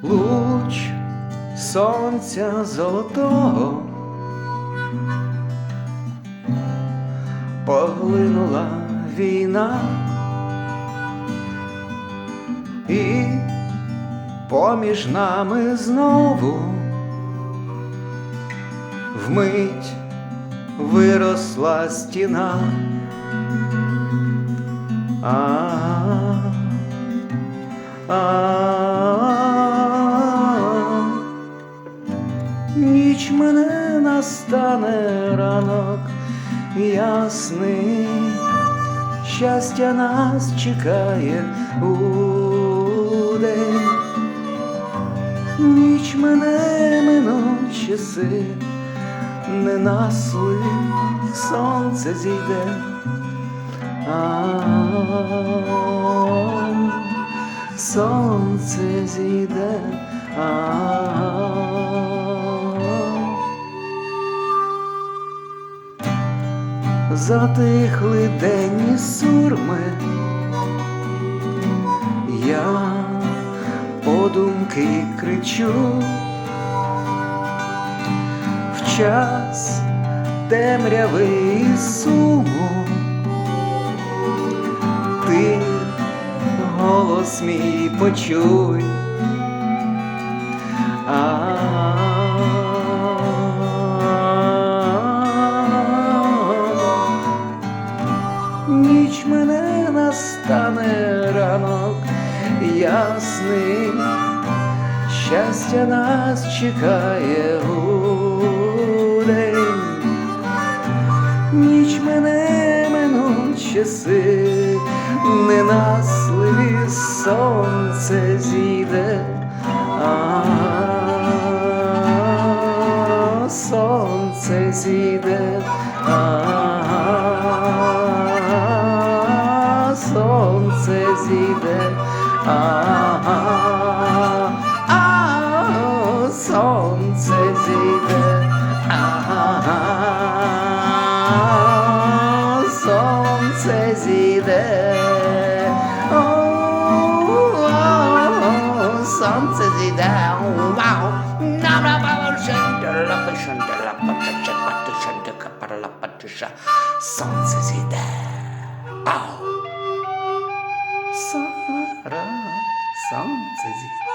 луч сонця золотого поглинула війна і поміж нами знову вмить виросла стіна. А, ніч мене настане ранок ясний, щастя нас чекає у день. Ніч мене минуть часи, не насли сонце зійде. А, сонце зійде. А, затихли денні сурми, я подумки кричу. В час темряви і суму. Ти голос мій почуй. А ніч мене настане ранок ясний, щастя нас чекає у день. Ніч мене минуть часи, ненасливі сонце зійде, а сонце зійде, а сонце зійде. Сонце зійде. Вау. Сонце зійде. Ау. Сара, сонце зійде.